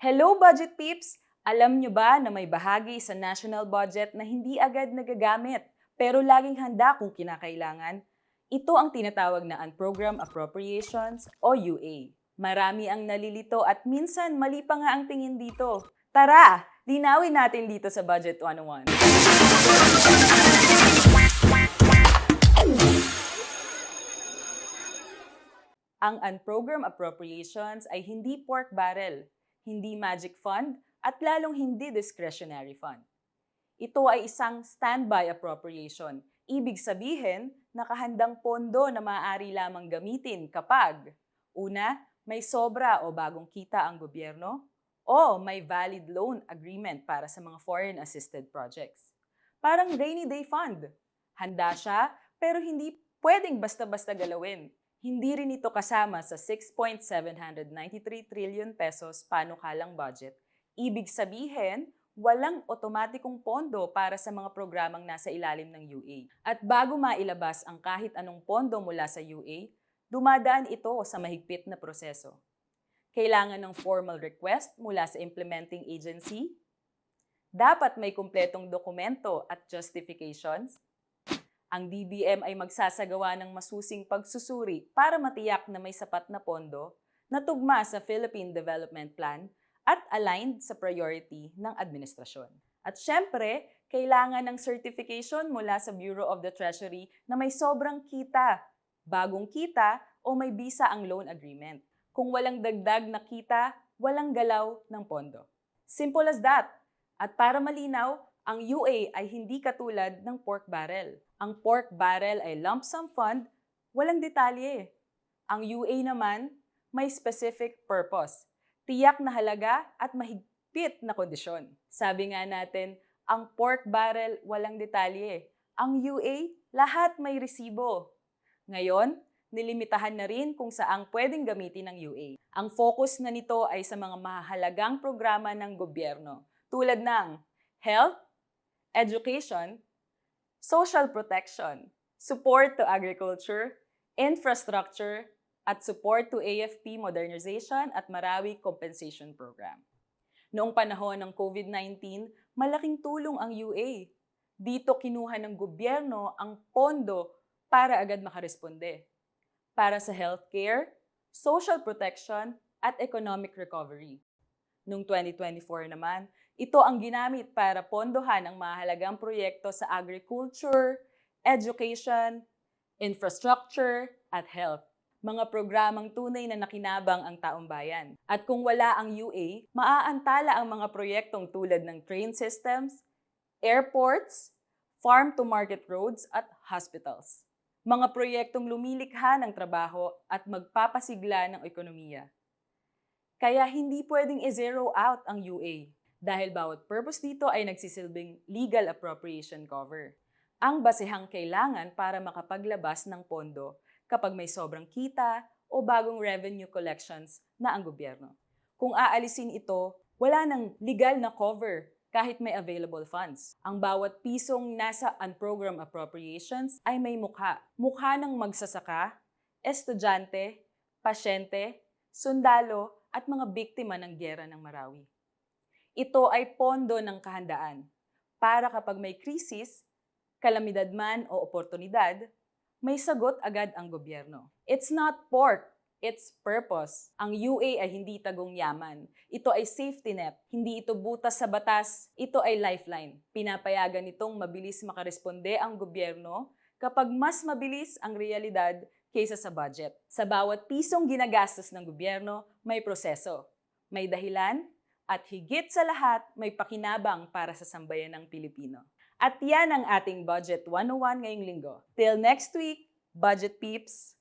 Hello budget peeps! Alam nyo ba na may bahagi sa national budget na hindi agad nagagamit pero laging handa kung kinakailangan? Ito ang tinatawag na Unprogrammed Appropriations o UA. Marami ang nalilito at minsan mali pa nga ang tingin dito. Tara, linawin natin dito sa Budget 101. Ang unprogrammed appropriations ay hindi pork barrel, hindi magic fund, at lalong hindi discretionary fund. Ito ay isang standby appropriation. Ibig sabihin, nakahandang pondo na maaari lamang gamitin kapag Una, may sobra o bagong kita ang gobyerno o may valid loan agreement para sa mga foreign assisted projects. Parang rainy day fund. Handa siya pero hindi pwedeng basta-basta galawin. Hindi rin ito kasama sa 6.793 trillion pesos panukalang budget. Ibig sabihin, walang otomatikong pondo para sa mga programang nasa ilalim ng UA. At bago mailabas ang kahit anong pondo mula sa UA, dumadaan ito sa mahigpit na proseso. Kailangan ng formal request mula sa implementing agency. Dapat may kumpletong dokumento at justifications. Ang DBM ay magsasagawa ng masusing pagsusuri para matiyak na may sapat na pondo na tugma sa Philippine Development Plan at aligned sa priority ng administrasyon. At syempre, kailangan ng certification mula sa Bureau of the Treasury na may sobrang kita, bagong kita o may bisa ang loan agreement. Kung walang dagdag na kita, walang galaw ng pondo. Simple as that. At para malinaw, ang UA ay hindi katulad ng pork barrel. Ang pork barrel ay lump sum fund, walang detalye. Ang UA naman, may specific purpose tiyak na halaga at mahigpit na kondisyon. Sabi nga natin, ang pork barrel walang detalye. Ang UA, lahat may resibo. Ngayon, nilimitahan na rin kung saang pwedeng gamitin ng UA. Ang focus na nito ay sa mga mahalagang programa ng gobyerno tulad ng health, education, social protection, support to agriculture, infrastructure, at support to AFP modernization at Marawi Compensation Program. Noong panahon ng COVID-19, malaking tulong ang UA. Dito kinuha ng gobyerno ang pondo para agad makaresponde. Para sa healthcare, social protection, at economic recovery. Noong 2024 naman, ito ang ginamit para pondohan ang mahalagang proyekto sa agriculture, education, infrastructure, at health mga programang tunay na nakinabang ang taong bayan. At kung wala ang UA, maaantala ang mga proyektong tulad ng train systems, airports, farm-to-market roads at hospitals. Mga proyektong lumilikha ng trabaho at magpapasigla ng ekonomiya. Kaya hindi pwedeng i-zero out ang UA dahil bawat purpose dito ay nagsisilbing legal appropriation cover. Ang basehang kailangan para makapaglabas ng pondo kapag may sobrang kita o bagong revenue collections na ang gobyerno. Kung aalisin ito, wala nang legal na cover kahit may available funds. Ang bawat pisong nasa unprogrammed appropriations ay may mukha. Mukha ng magsasaka, estudyante, pasyente, sundalo, at mga biktima ng gyera ng Marawi. Ito ay pondo ng kahandaan para kapag may krisis, kalamidad man o oportunidad, may sagot agad ang gobyerno. It's not pork, it's purpose. Ang UA ay hindi tagong yaman. Ito ay safety net. Hindi ito butas sa batas. Ito ay lifeline. Pinapayagan nitong mabilis makaresponde ang gobyerno kapag mas mabilis ang realidad kaysa sa budget. Sa bawat pisong ginagastos ng gobyerno, may proseso, may dahilan, at higit sa lahat, may pakinabang para sa sambayan ng Pilipino. At yan ang ating Budget 101 ngayong linggo. Till next week, Budget Peeps!